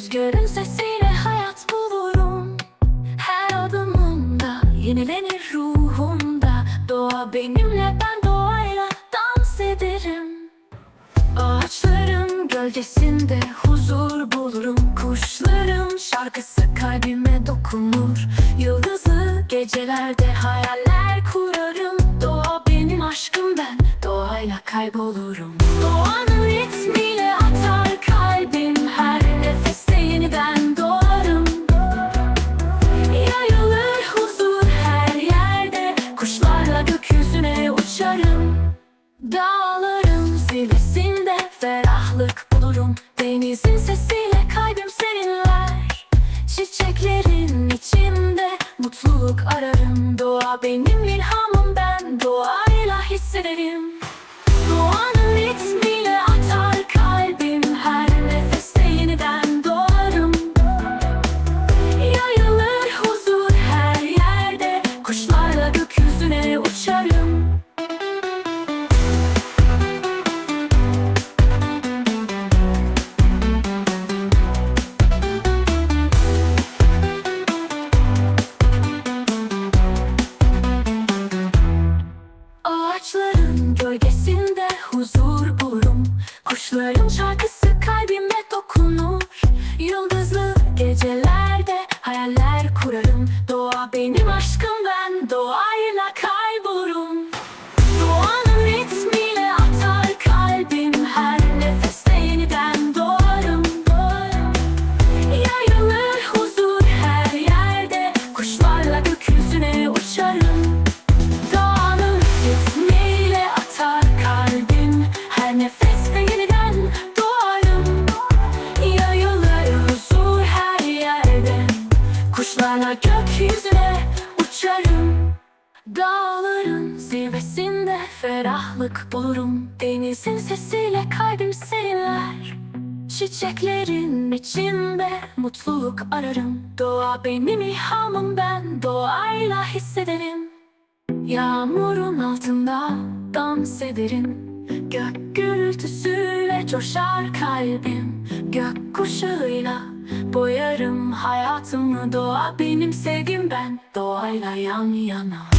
Rüzgarın sesiyle hayat bulurum. Her adımımda yenilenir ruhumda. Doğa benimle ben doğayla dans ederim. Ağaçların gölgesinde huzur bulurum. Kuşların şarkısı kalbime dokunur. Yıldızlı gecelerde hayaller kurarım. Doğa benim aşkım ben doğayla kaybolurum. Doğanın ritmi ferahlık bulurum. Denizin sesiyle kalbim serinler. Çiçeklerin içinde mutluluk ararım. Doğa benim ilhamım ben doğayla hissederim gölgesinde huzur bulurum. Kuşların şarkısı kalbime dokunur. Yıldızlı gecelerde hayaller kurarım. Doğa benim aşkım ben doğayla kaybolurum Kuşlarla gökyüzüne uçarım. Dağların zirvesinde ferahlık bulurum. Denizin sesiyle kalbim serinler. Çiçeklerin içinde mutluluk ararım. Doğa benim ilhamım ben doğayla hissederim. Yağmurun altında dans ederim. Gök gürültüsüyle coşar kalbim. Gök kuşağıyla boyarım hayatımı. Doğa benim sevgim ben doğayla yan yana